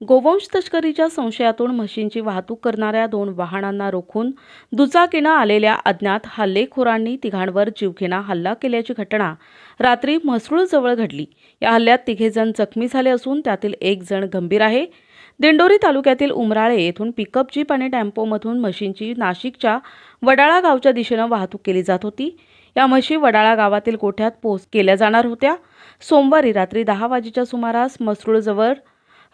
गोवंश तस्करीच्या संशयातून म्हशींची वाहतूक करणाऱ्या दोन वाहनांना रोखून दुचाकीनं आलेल्या अज्ञात हल्लेखोरांनी तिघांवर जीवघेणा हल्ला केल्याची घटना रात्री म्हसरूळजवळ घडली. या हल्ल्यात तिघेजण जखमी झाले असून त्यातील एक जण गंभीर आहे. दिंडोरी तालुक्यातील उमराळे येथून पिकअप जीप आणि टेम्पोमधून म्हशींची नाशिकच्या वडाळा गावच्या दिशेनं वाहतूक केली जात होती. या म्हशी वडाळा गावातील गोठ्यात पोच केल्या जाणार होत्या. सोमवारी रात्री दहा वाजेच्या सुमारास मसरूळजवळ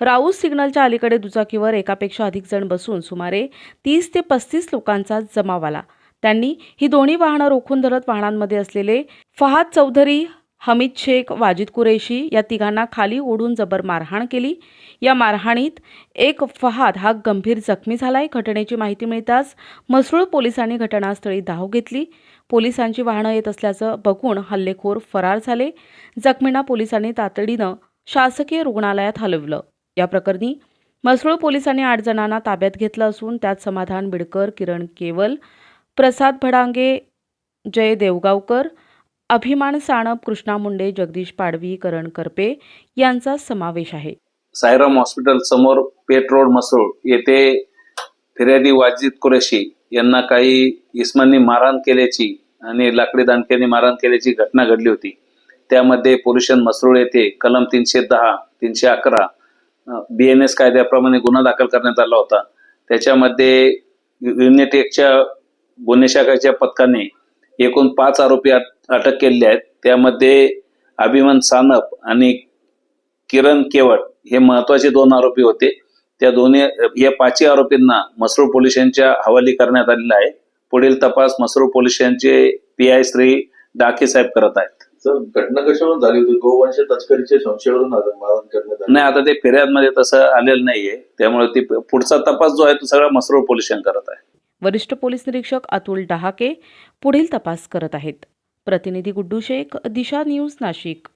राऊस सिग्नलच्या अलीकडे दुचाकीवर एकापेक्षा अधिक जण बसून सुमारे तीस ते पस्तीस लोकांचा जमाव आला. त्यांनी ही दोन्ही वाहनं रोखून धरत वाहनांमध्ये असलेले फहाद चौधरी हमीद शेख वाजिद कुरेशी या तिघांना खाली ओढून जबर मारहाण केली. या मारहाणीत एक फहाद हा गंभीर जखमी झालाय. घटनेची माहिती मिळताच म्हसरूळ पोलिसांनी घटनास्थळी धाव घेतली. पोलिसांची वाहनं येत असल्याचं बघून हल्लेखोर फरार झाले. जखमींना पोलिसांनी तातडीनं शासकीय रुग्णालयात हलवलं. या प्रकरणी म्हसरूळ पोलिसांनी आठ जणांना ताब्यात घेतलं असून त्यात समाधान बिडकर किरण केवल प्रसाद भडांगे जय देवगावकर अभिमान साणप कृष्णा मुंडे जगदीश पाडवी करण करपे यांचा समावेश आहे. सायराम हॉस्पिटल समोर पेट रोड मसरूळ येथे फिर्यादी वाजिद कुरेशी यांना काही इस्मांनी मारहाण केल्याची आणि लाकडी दांडक्यांनी मारहाण केल्याची घटना घडली होती. त्यामध्ये पोल्युशन मसरूळ येथे कलम तीनशे दहा तीनशे अकरा बी एन एस कायद्याप्रमाणे गुन्हा दाखल करण्यात आला होता. त्याच्यामध्ये युनिटेकच्या गुन्हे शाखेच्या पथकाने एकूण पाच आरोपी अटक केलेले आहेत. त्यामध्ये अभिमन सानप आणि किरण केवट हे महत्त्वाचे दोन आरोपी होते. त्या दोन्ही या पाचही आरोपींना मसरूळ पोलिसांच्या हवाली करण्यात आलेला आहे. पुढील तपास मसरूळ पोलिसांचे पी आय श्री डाके साहेब करत आहेत. सर घटना कशावरून झाली होती? गोवंश तस्करीच्या संशयावरून आज मारहाण करण्यात आली. नाही आता ते फिर्यादमध्ये तसं आलेलं नाहीये. त्यामुळे ती पुढचा तपास जो आहे तो सगळा मसरूळ पोलीस यांनी करत आहे. वरिष्ठ पोलीस निरीक्षक अतुल डहाके पुढील तपास करत आहेत. प्रतिनिधी गुड्डू शेख दिशा न्यूज नाशिक.